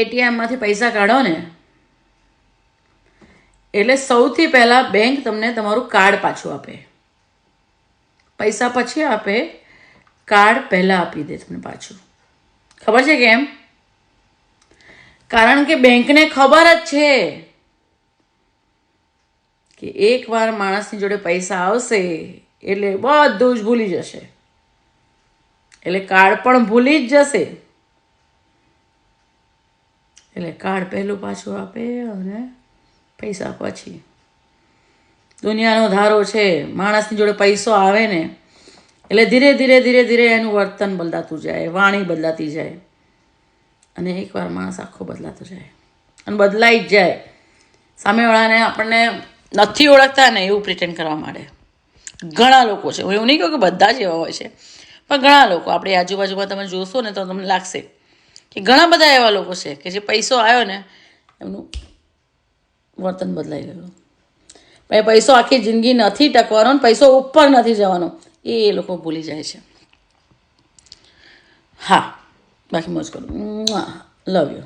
એટીએમમાંથી પૈસા કાઢો ને. એટલે સૌથી પહેલાં બેંક તમને તમારું કાર્ડ પાછું આપે. પૈસા પછી આપે કાર્ડ પહેલાં આપી દે તમને પાછું. ખબર છે કેમ? કારણ કે બેંકને ખબર જ છે કે એકવાર માણસની જોડે પૈસા આવશે, એટલે બધું જ ભૂલી જશે. એટલે કાર્ડ પણ ભૂલી જ જશે. એટલે કાર્ડ પહેલું પાછું આપે અને પૈસા પછી. દુનિયાનો ધારો છે, માણસની જોડે પૈસો આવે ને, એટલે ધીરે ધીરે ધીરે ધીરે એનું વર્તન બદલાતું જાય, વાણી બદલાતી જાય. અને એકવાર માણસ આખો બદલાતો જાય. અને બદલાઈ જ જાય. સામેવાળાને આપણને નથી ઓળખતા ને એવું પ્રિટેન્ડ કરવા માંડે. ઘણા લોકો છે. હું એવું નહીં કહું કે બધા જ એવા હોય છે. પણ ઘણા લોકો. આપણી આજુબાજુમાં તમે જોશો ને તો તમને લાગશે કે ઘણા બધા એવા લોકો છે કે જે પૈસો આવ્યો ને, એમનું વર્તન બદલાઈ ગયું. પછી પૈસો આખી જિંદગી નથી ટકવાનો ને પૈસો ઉપર નથી જવાનો, એ એ લોકો ભૂલી જાય છે. હા, બાકી મોજ કરું. Love you